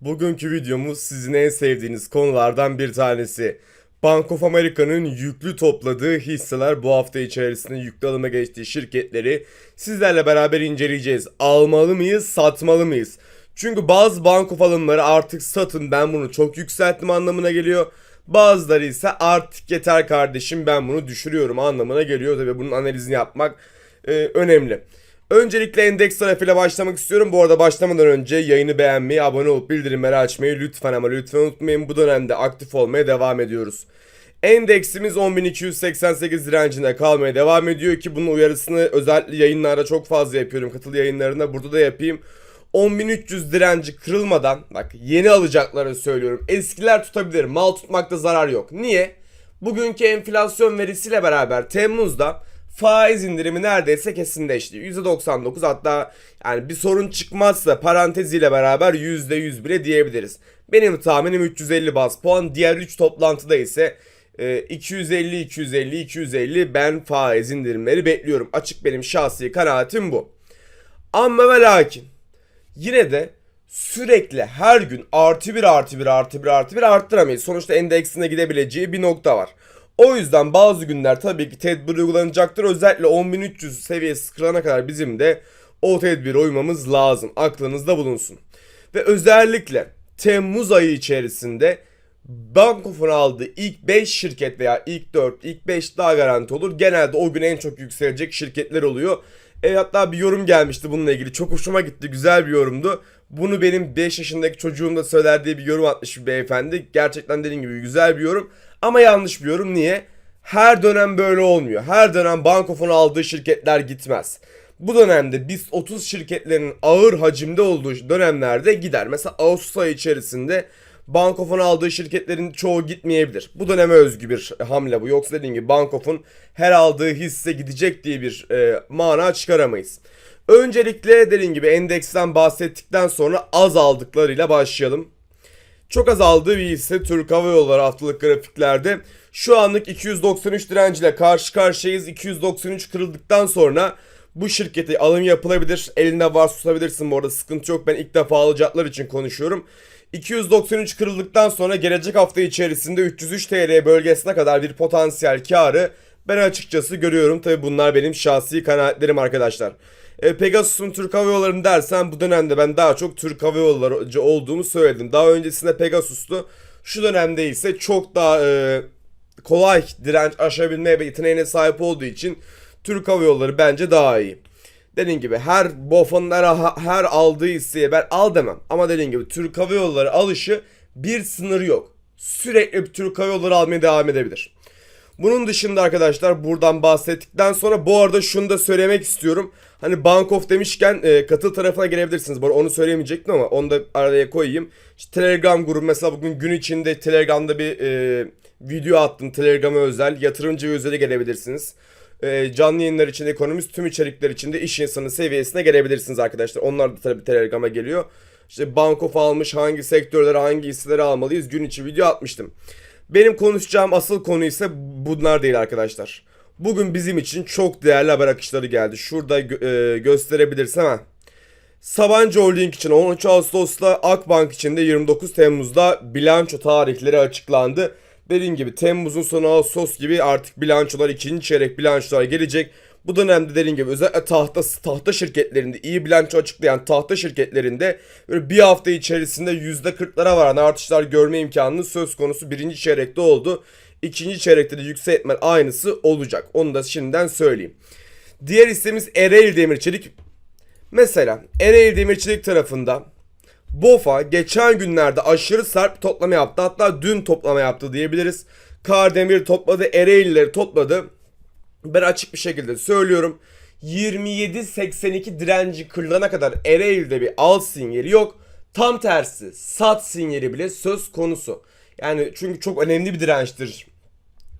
Bugünkü videomuz sizin en sevdiğiniz konulardan bir tanesi. Bank of America'nın yüklü topladığı hisseler bu hafta içerisinde yüklü alıma geçtiği şirketleri sizlerle beraber inceleyeceğiz. Almalı mıyız, satmalı mıyız? Çünkü bazı bank of alımları artık satın ben bunu çok yükselttim anlamına geliyor. Bazıları ise artık yeter kardeşim ben bunu düşürüyorum anlamına geliyor. Tabi bunun analizini yapmak e, önemli. Öncelikle endeks tarafıyla başlamak istiyorum. Bu arada başlamadan önce yayını beğenmeyi, abone olup bildirimleri açmayı lütfen ama lütfen unutmayın. Bu dönemde aktif olmaya devam ediyoruz. Endeksimiz 10.288 direncinde kalmaya devam ediyor ki bunun uyarısını özellikle yayınlarda çok fazla yapıyorum. Katıl yayınlarında burada da yapayım. 10.300 direnci kırılmadan bak yeni alacakları söylüyorum. Eskiler tutabilir. Mal tutmakta zarar yok. Niye? Bugünkü enflasyon verisiyle beraber Temmuz'da faiz indirimi neredeyse kesinleşti. %99 hatta yani bir sorun çıkmazsa paranteziyle beraber %100 bile diyebiliriz. Benim tahminim 350 bas puan. Diğer 3 toplantıda ise e, 250 250 250 ben faiz indirimleri bekliyorum. Açık benim şahsi kanaatim bu. Ama ve lakin yine de sürekli her gün artı bir artı bir artı bir artı bir arttıramayız. Sonuçta endeksine gidebileceği bir nokta var. O yüzden bazı günler tabii ki tedbir uygulanacaktır. Özellikle 10.300 seviyesi kırılana kadar bizim de o tedbire uymamız lazım. Aklınızda bulunsun. Ve özellikle Temmuz ayı içerisinde Bankof'un aldığı ilk 5 şirket veya ilk 4, ilk 5 daha garanti olur. Genelde o gün en çok yükselecek şirketler oluyor. E hatta bir yorum gelmişti bununla ilgili. Çok hoşuma gitti. Güzel bir yorumdu. Bunu benim 5 yaşındaki çocuğum da söyler diye bir yorum atmış bir beyefendi. Gerçekten dediğim gibi güzel bir yorum. Ama yanlış bir yorum. Niye? Her dönem böyle olmuyor. Her dönem Bankof'un aldığı şirketler gitmez. Bu dönemde biz 30 şirketlerin ağır hacimde olduğu dönemlerde gider. Mesela Ağustos ayı içerisinde Bankof'un aldığı şirketlerin çoğu gitmeyebilir. Bu döneme özgü bir hamle bu. Yoksa dediğim gibi Bankof'un her aldığı hisse gidecek diye bir e, mana çıkaramayız. Öncelikle dediğim gibi endeksten bahsettikten sonra az aldıklarıyla başlayalım. Çok az aldığı bir hisse Türk Hava Yolları haftalık grafiklerde. Şu anlık 293 direnciyle karşı karşıyayız. 293 kırıldıktan sonra bu şirkete alım yapılabilir. Elinde var tutabilirsin bu arada sıkıntı yok. Ben ilk defa alacaklar için konuşuyorum. 293 kırıldıktan sonra gelecek hafta içerisinde 303 TL bölgesine kadar bir potansiyel karı ben açıkçası görüyorum. Tabi bunlar benim şahsi kanaatlerim arkadaşlar. E, Pegasus'un Türk Hava Yolları dersen bu dönemde ben daha çok Türk Hava Yolları olduğumu söyledim. Daha öncesinde Pegasus'tu. Şu dönemde ise çok daha e, kolay direnç aşabilme yeteneğine sahip olduğu için Türk Hava Yolları bence daha iyi. Dediğim gibi her BOFA'nın her, her aldığı hisseye ben al demem. Ama dediğim gibi Türk Hava Yolları alışı bir sınır yok. Sürekli Türk Hava Yolları almaya devam edebilir. Bunun dışında arkadaşlar buradan bahsettikten sonra bu arada şunu da söylemek istiyorum. Hani Bank of demişken e, katıl tarafına gelebilirsiniz. Bu onu söylemeyecektim ama onu da araya koyayım. İşte Telegram grubu mesela bugün gün içinde Telegram'da bir e, video attım. Telegram'a özel. Yatırımcı özele gelebilirsiniz. E, canlı yayınlar için, ekonomist tüm içerikler için de iş insanı seviyesine gelebilirsiniz arkadaşlar. Onlar da tabii Telegram'a geliyor. İşte Bank of almış, hangi sektörlere, hangi hisseleri almalıyız gün içi video atmıştım. Benim konuşacağım asıl konu ise bunlar değil arkadaşlar. Bugün bizim için çok değerli haber akışları geldi. Şurada gö- e, gösterebilirsem ha. Sabancı Holding için 13 Ağustos'ta Akbank için de 29 Temmuz'da bilanço tarihleri açıklandı. Dediğim gibi Temmuz'un sonu Ağustos gibi artık bilançolar ikinci çeyrek bilançolar gelecek. Bu dönemde dediğim gibi özellikle tahta tahta şirketlerinde iyi bilanço açıklayan tahta şirketlerinde böyle bir hafta içerisinde %40'lara varan artışlar görme imkanının söz konusu birinci çeyrekte oldu. İkinci çeyrekte de yüksek ihtimal aynısı olacak. Onu da şimdiden söyleyeyim. Diğer hissemiz Ereğli Demirçelik. Mesela Ereğli Demirçelik tarafında BOFA geçen günlerde aşırı sert bir toplama yaptı. Hatta dün toplama yaptı diyebiliriz. Kardemir topladı, Ereğlileri topladı. Ben açık bir şekilde söylüyorum. 27.82 direnci kırılana kadar Ereğli'de bir al sinyali yok. Tam tersi sat sinyali bile söz konusu. Yani çünkü çok önemli bir dirençtir.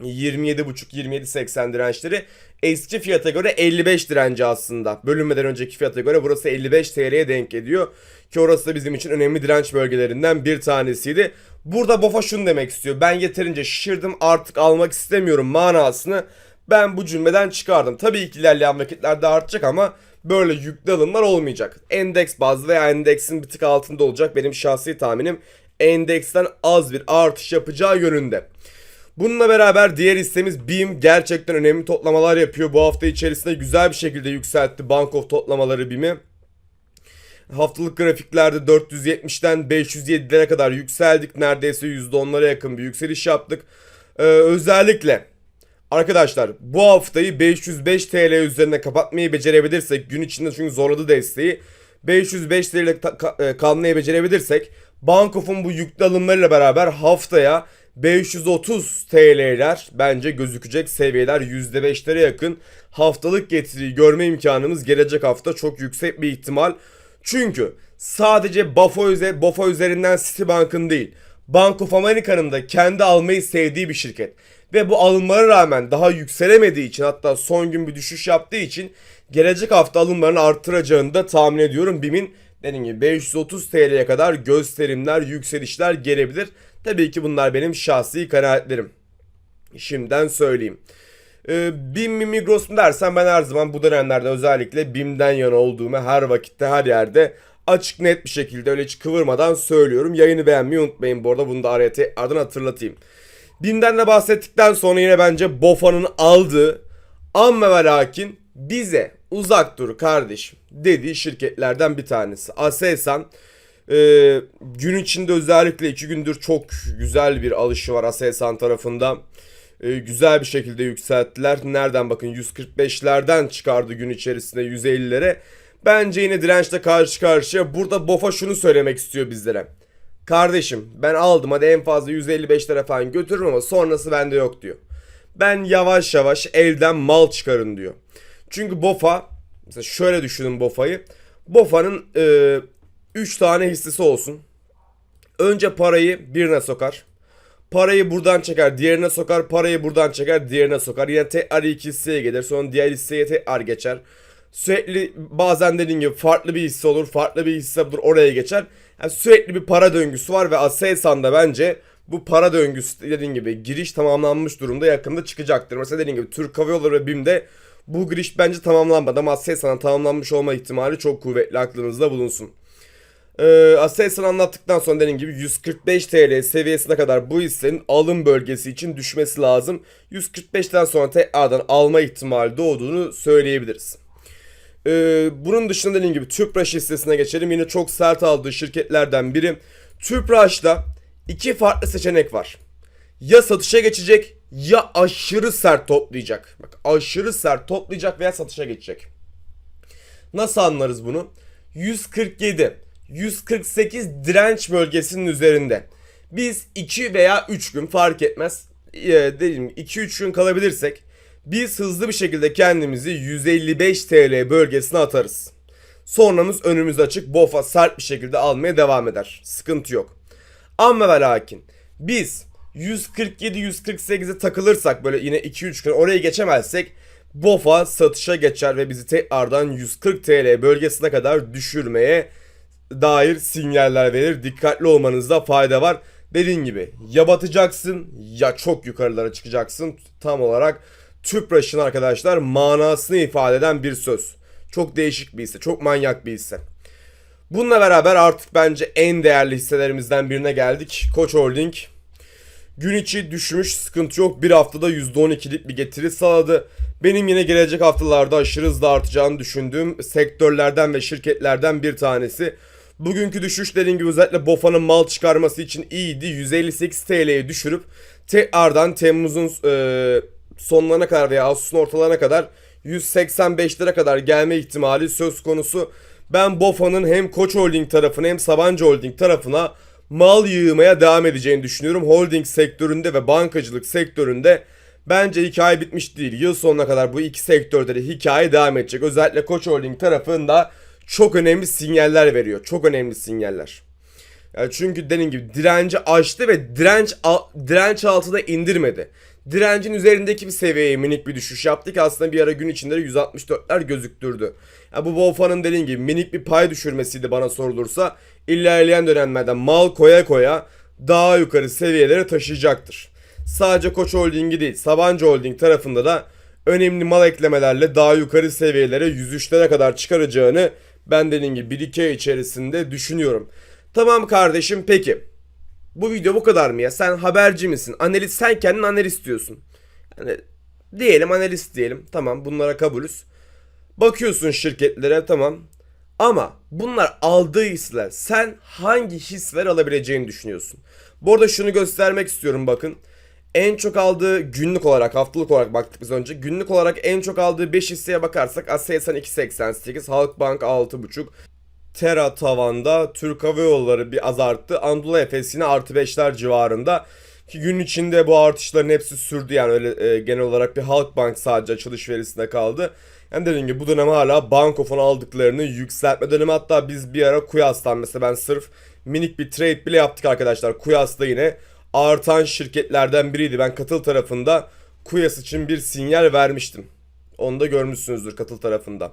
27.5-27.80 dirençleri eski fiyata göre 55 direnci aslında. Bölünmeden önceki fiyata göre burası 55 TL'ye denk ediyor. Ki orası da bizim için önemli direnç bölgelerinden bir tanesiydi. Burada Bofa şunu demek istiyor. Ben yeterince şişirdim artık almak istemiyorum manasını ben bu cümleden çıkardım. Tabii ki ilerleyen vakitlerde artacak ama böyle yüklü alımlar olmayacak. Endeks bazlı veya endeksin bir tık altında olacak benim şahsi tahminim. Endeksten az bir artış yapacağı yönünde. Bununla beraber diğer hissemiz BİM gerçekten önemli toplamalar yapıyor. Bu hafta içerisinde güzel bir şekilde yükseltti Bank of toplamaları BİM'i. Haftalık grafiklerde 470'ten 507'lere kadar yükseldik. Neredeyse %10'lara yakın bir yükseliş yaptık. Ee, özellikle arkadaşlar bu haftayı 505 TL üzerine kapatmayı becerebilirsek gün içinde çünkü zorladı desteği. 505 TL ile ta- ka- kalmayı becerebilirsek Bankof'un bu yüklü alımlarıyla beraber haftaya 530 TL'ler bence gözükecek seviyeler %5'lere yakın haftalık getiriyi görme imkanımız gelecek hafta çok yüksek bir ihtimal. Çünkü sadece BAFO, üze, BOFA üzerinden Citibank'ın değil Bank of America'nın da kendi almayı sevdiği bir şirket. Ve bu alımlara rağmen daha yükselemediği için hatta son gün bir düşüş yaptığı için gelecek hafta alımlarını arttıracağını da tahmin ediyorum. BİM'in dediğim gibi 530 TL'ye kadar gösterimler, yükselişler gelebilir. Tabii ki bunlar benim şahsi kanaatlerim. Şimdiden söyleyeyim. Ee, BİM mi Migros mu dersen ben her zaman bu dönemlerde özellikle BİM'den yana olduğumu her vakitte her yerde açık net bir şekilde öyle hiç kıvırmadan söylüyorum. Yayını beğenmeyi unutmayın bu arada bunu da araya tekrardan hatırlatayım. BİM'den de bahsettikten sonra yine bence BOFA'nın aldığı amma ve lakin bize uzak dur kardeşim dediği şirketlerden bir tanesi. Aselsan e, gün içinde özellikle iki gündür çok güzel bir alışı var Aselsan tarafından. E, güzel bir şekilde yükselttiler. Nereden bakın 145'lerden çıkardı gün içerisinde 150'lere. Bence yine dirençle karşı karşıya. Burada Bofa şunu söylemek istiyor bizlere. Kardeşim ben aldım hadi en fazla 155 lira falan götürürüm ama sonrası bende yok diyor. Ben yavaş yavaş elden mal çıkarın diyor. Çünkü Bofa mesela şöyle düşünün Bofa'yı. Bofa'nın 3 tane hissesi olsun. Önce parayı birine sokar. Parayı buradan çeker, diğerine sokar, parayı buradan çeker, diğerine sokar. Yine tekrar iki hisseye gelir, sonra diğer hisseye tekrar geçer. Sürekli bazen dediğim gibi farklı bir hisse olur, farklı bir hisse olur, oraya geçer. Yani sürekli bir para döngüsü var ve Aselsan'da bence bu para döngüsü dediğim gibi giriş tamamlanmış durumda yakında çıkacaktır. Mesela dediğim gibi Türk Hava Yolları ve BİM'de bu giriş bence tamamlanmadı ama Aselsan'ın tamamlanmış olma ihtimali çok kuvvetli aklınızda bulunsun. Ee, Aselsan anlattıktan sonra dediğim gibi 145 TL seviyesine kadar bu hissenin alım bölgesi için düşmesi lazım. 145'ten sonra tekrardan alma ihtimali doğduğunu söyleyebiliriz. Ee, bunun dışında dediğim gibi Tüpraş hissesine geçelim. Yine çok sert aldığı şirketlerden biri. Tüpraş'ta iki farklı seçenek var. Ya satışa geçecek ya aşırı sert toplayacak. Bak aşırı sert toplayacak veya satışa geçecek. Nasıl anlarız bunu? 147, 148 direnç bölgesinin üzerinde. Biz 2 veya 3 gün fark etmez. Ee, dediğim 2-3 gün kalabilirsek biz hızlı bir şekilde kendimizi 155 TL bölgesine atarız. Sonramız önümüz açık. BOFA sert bir şekilde almaya devam eder. Sıkıntı yok. Ama ve lakin biz 147-148'e takılırsak böyle yine 2-3 gün oraya geçemezsek BOFA satışa geçer ve bizi tekrardan 140 TL bölgesine kadar düşürmeye dair sinyaller verir. Dikkatli olmanızda fayda var. Dediğim gibi ya batacaksın ya çok yukarılara çıkacaksın. Tam olarak Tüpraş'ın arkadaşlar manasını ifade eden bir söz. Çok değişik bir hisse, çok manyak bir hisse. Bununla beraber artık bence en değerli hisselerimizden birine geldik. Koç Holding. Gün içi düşmüş sıkıntı yok. Bir haftada %12'lik bir getiri sağladı. Benim yine gelecek haftalarda aşırı hızlı artacağını düşündüğüm sektörlerden ve şirketlerden bir tanesi. Bugünkü düşüş dediğim gibi özellikle BOFA'nın mal çıkarması için iyiydi. 158 TL'ye düşürüp tekrardan Temmuz'un e, sonlarına kadar veya Ağustos'un ortalarına kadar 185 lira kadar gelme ihtimali söz konusu. Ben BOFA'nın hem Koç Holding tarafına hem Sabancı Holding tarafına mal yığmaya devam edeceğini düşünüyorum. Holding sektöründe ve bankacılık sektöründe bence hikaye bitmiş değil. Yıl sonuna kadar bu iki sektörde de hikaye devam edecek. Özellikle Koç Holding tarafında çok önemli sinyaller veriyor. Çok önemli sinyaller. Yani çünkü dediğim gibi direnci aştı ve direnç direnç altına indirmedi. Direncin üzerindeki bir seviyeye minik bir düşüş yaptık. Aslında bir ara gün içinde 164'ler gözüktürdü. Yani bu Wolfa'nın dediğim gibi minik bir pay düşürmesiydi bana sorulursa. İlerleyen dönemlerde mal koya koya daha yukarı seviyelere taşıyacaktır. Sadece Koç Holding'i değil Sabancı Holding tarafında da önemli mal eklemelerle daha yukarı seviyelere 103'lere kadar çıkaracağını ben dediğim gibi 1-2 ay içerisinde düşünüyorum. Tamam kardeşim peki. Bu video bu kadar mı ya? Sen haberci misin? Analist sen kendin analist diyorsun. Yani diyelim analist diyelim. Tamam bunlara kabulüz. Bakıyorsun şirketlere tamam. Ama bunlar aldığı hisseler. Sen hangi hisseler alabileceğini düşünüyorsun? Bu arada şunu göstermek istiyorum bakın. En çok aldığı günlük olarak haftalık olarak baktık biz önce. Günlük olarak en çok aldığı 5 hisseye bakarsak Aselsan 2.88, Halkbank 6.5, Tera tavanda, Türk Hava Yolları bir az arttı. Anadolu Efes yine artı 5'ler civarında. Ki gün içinde bu artışların hepsi sürdü yani öyle e, genel olarak bir Halkbank sadece açılış verisinde kaldı. Yani dediğim gibi bu dönem hala Bankofon aldıklarını yükseltme dönemi hatta biz bir ara Kuyas'tan mesela ben sırf minik bir trade bile yaptık arkadaşlar. Kuyas'ta yine artan şirketlerden biriydi. Ben katıl tarafında Kuyas için bir sinyal vermiştim. Onu da görmüşsünüzdür katıl tarafında.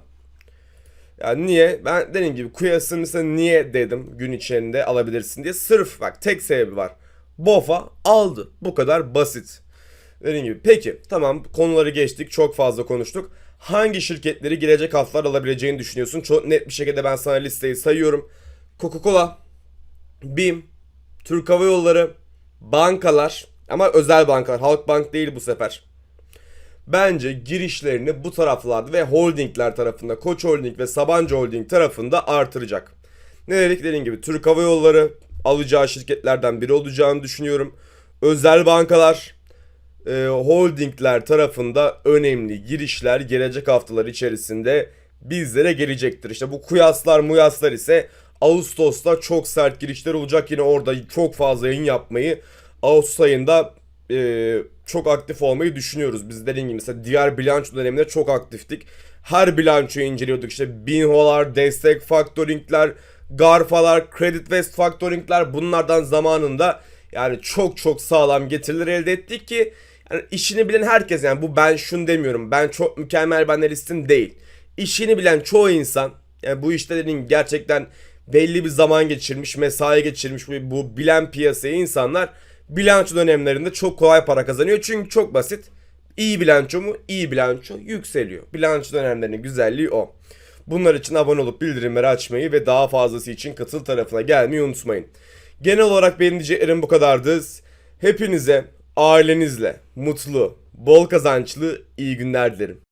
Yani niye? Ben dediğim gibi Kuyas'ı mesela niye dedim gün içerisinde alabilirsin diye. Sırf bak tek sebebi var. BOFA aldı. Bu kadar basit. Dediğim gibi. Peki tamam konuları geçtik. Çok fazla konuştuk. Hangi şirketleri gelecek haftalar alabileceğini düşünüyorsun? Çok net bir şekilde ben sana listeyi sayıyorum. Coca-Cola, BİM, Türk Hava Yolları, bankalar ama özel bankalar. Halkbank değil bu sefer. Bence girişlerini bu taraflarda ve holdingler tarafında, Koç Holding ve Sabancı Holding tarafında artıracak. Ne dedik dediğim gibi Türk Hava Yolları alacağı şirketlerden biri olacağını düşünüyorum. Özel bankalar, e, holdingler tarafında önemli girişler gelecek haftalar içerisinde bizlere gelecektir. İşte bu kuyaslar muyaslar ise Ağustos'ta çok sert girişler olacak. Yine orada çok fazla yayın yapmayı Ağustos ayında e, çok aktif olmayı düşünüyoruz. Biz dediğim gibi mesela diğer bilanço döneminde çok aktiftik. Her bilançoyu inceliyorduk. İşte Binho'lar, destek faktoringler, Garfalar, Credit West faktoringler bunlardan zamanında yani çok çok sağlam getiriler elde ettik ki yani işini bilen herkes yani bu ben şunu demiyorum. Ben çok mükemmel bir analistim değil. İşini bilen çoğu insan yani bu işte dediğim gerçekten belli bir zaman geçirmiş, mesai geçirmiş bu, bu bilen piyasayı insanlar bilanço dönemlerinde çok kolay para kazanıyor. Çünkü çok basit. İyi bilanço mu? İyi bilanço yükseliyor. Bilanço dönemlerinin güzelliği o. Bunlar için abone olup bildirimleri açmayı ve daha fazlası için katıl tarafına gelmeyi unutmayın. Genel olarak benim diyeceklerim bu kadardı. Hepinize ailenizle mutlu, bol kazançlı iyi günler dilerim.